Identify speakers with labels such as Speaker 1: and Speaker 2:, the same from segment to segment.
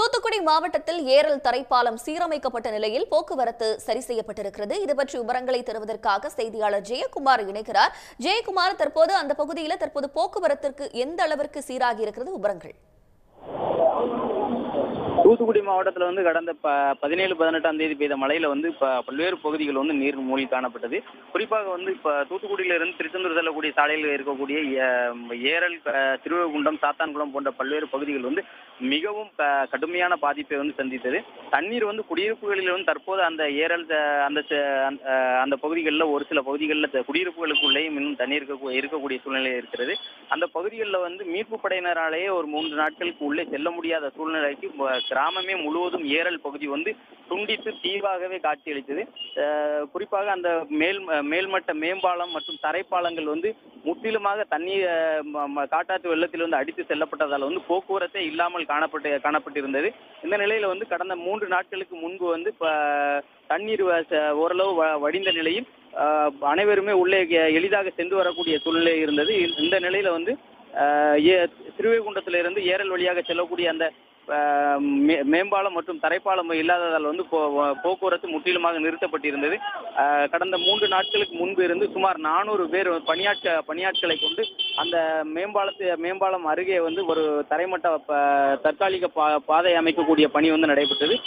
Speaker 1: தூத்துக்குடி மாவட்டத்தில் ஏரல் தரைப்பாலம் சீரமைக்கப்பட்ட நிலையில் போக்குவரத்து சரி செய்யப்பட்டிருக்கிறது. இது பற்றி விவரங்களை தருவதற்காக செய்தியாளர் ஜெயக்குமார் இணைகிறார். ஜெயக்குமார் தற்போது அந்த பகுதியில் தற்போது போக்குவரத்திற்கு எந்த அளவிற்கு சீராகி இருக்கிறது? விவரங்கள்.
Speaker 2: தூத்துக்குடி மாவட்டத்தில் வந்து கடந்த ப பதினேழு பதினெட்டாம் தேதி பெய்த மழையில வந்து இப்போ பல்வேறு பகுதிகள் வந்து நீர் மூழ்கி காணப்பட்டது. குறிப்பாக வந்து இப்போ தூத்துக்குடியிலிருந்து திருச்செந்தூர் செல்லக்கூடிய சாலையில் இருக்கக்கூடிய ஏரல் திருவகுண்டம் சாத்தான்குளம் போன்ற பல்வேறு பகுதிகள் வந்து மிகவும் கடுமையான பாதிப்பை வந்து சந்தித்தது. தண்ணீர் வந்து குடியிருப்புகளில் வந்து தற்போது அந்த ஏரல் அந்த அந்த, பகுதிகளில் ஒரு சில பகுதிகளில் குடியிருப்புகளுக்குள்ளேயும் இன்னும் தண்ணீர் இருக்க இருக்கக்கூடிய சூழ்நிலை இருக்கிறது. அந்த பகுதிகளில் வந்து மீட்பு படையினராலேயே ஒரு மூன்று நாட்களுக்கு உள்ளே செல்ல முடியாத சூழ்நிலைக்கு கிராம கிராமமே முழுவதும் ஏரல் பகுதி வந்து துண்டித்து தீவாகவே காட்சியளித்தது. குறிப்பாக அந்த மேல் மேல்மட்ட மேம்பாலம் மற்றும் தரைப்பாலங்கள் வந்து முற்றிலுமாக தண்ணீர் காட்டாற்று வெள்ளத்தில் வந்து அடித்து செல்லப்பட்டதால் வந்து போக்குவரத்தே இல்லாமல் காணப்பட்டு காணப்பட்டிருந்தது. இந்த நிலையில வந்து கடந்த மூன்று நாட்களுக்கு முன்பு வந்து தண்ணீர் ஓரளவு வடிந்த நிலையில் அனைவருமே உள்ளே எளிதாக சென்று வரக்கூடிய சூழ்நிலை இருந்தது. இந்த- நிலையில வந்து திருவைகுண்டத்திலிருந்து ஏரல் வழியாக செல்லக்கூடிய அந்த மேம்பாலம் மற்றும் தரைப்பாலம் இல்லாததால் வந்து போ- போக்குவரத்து முற்றிலுமாக நிறுத்தப்பட்டிருந்தது. கடந்த மூன்று நாட்களுக்கு முன்பு இருந்து சுமார் நானூறு பேர் பணியாட்க பணியாட்களை கொண்டு அந்த மேம்பாலத்து மேம்பாலம் அருகே வந்து ஒரு தரைமட்ட ப- தற்காலிக பா பாதை அமைக்கக்கூடிய பணி வந்து நடைபெற்றது.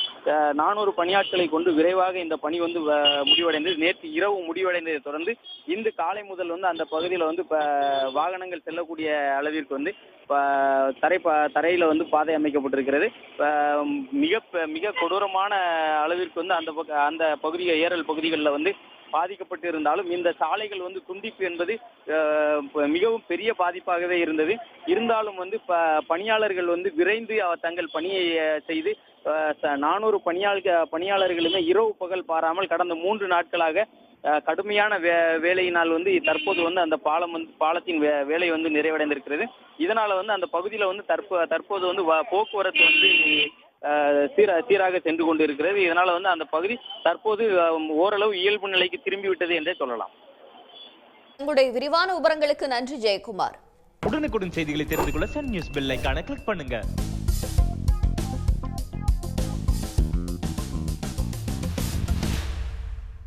Speaker 2: நானூறு பணியாட்களை கொண்டு விரைவாக இந்த பணி வந்து வ- முடிவடைந்தது. நேற்று இரவு முடிவடைந்ததை தொடர்ந்து இன்று காலை முதல் வந்து அந்த பகுதியில் வந்து இப்போ வாகனங்கள் செல்லக்கூடிய அளவிற்கு வந்து தரை தரையில வந்து பாதை அமைக்கப்பட்டிருக்கிறது. இப்ப மிக மிக கொடூரமான அளவிற்கு வந்து அந்த அந்த பகுதி ஏரல் பகுதிகளில் வந்து பாதிக்கப்பட்டு இருந்தாலும் இந்த சாலைகள் வந்து துண்டிப்பு என்பது மிகவும் பெரிய பாதிப்பாகவே இருந்தது. இருந்தாலும் வந்து ப பணியாளர்கள் வந்து விரைந்து தங்கள் பணியை செய்து நானூறு பணியாள பணியாளர்களுமே இரவு பகல் பாராமல் கடந்த மூன்று நாட்களாக கடுமையான வே வேலையினால் வந்து தற்போது வந்து அந்த பாலம் வந்து பாலத்தின் வே வேலை வந்து நிறைவடைந்திருக்கிறது. இதனால வந்து அந்த பகுதியில் வந்து தற்போ தற்போது வந்து போக்குவரத்து வந்து சீர சீராக சென்று கொண்டு இருக்கிறது இதனால வந்து அந்த பகுதி தற்போது ஓரளவு இயல்பு நிலைக்கு திரும்பி விட்டது என்றே சொல்லலாம்.
Speaker 1: உங்களுடைய விரிவான விவரங்களுக்கு நன்றி ஜெயக்குமார்.
Speaker 3: உடனுக்குடன் செய்திகளை தெரிந்து கொள்ள சன் நியூஸ் பெல் ஐகானை கிளிக் பண்ணுங்க.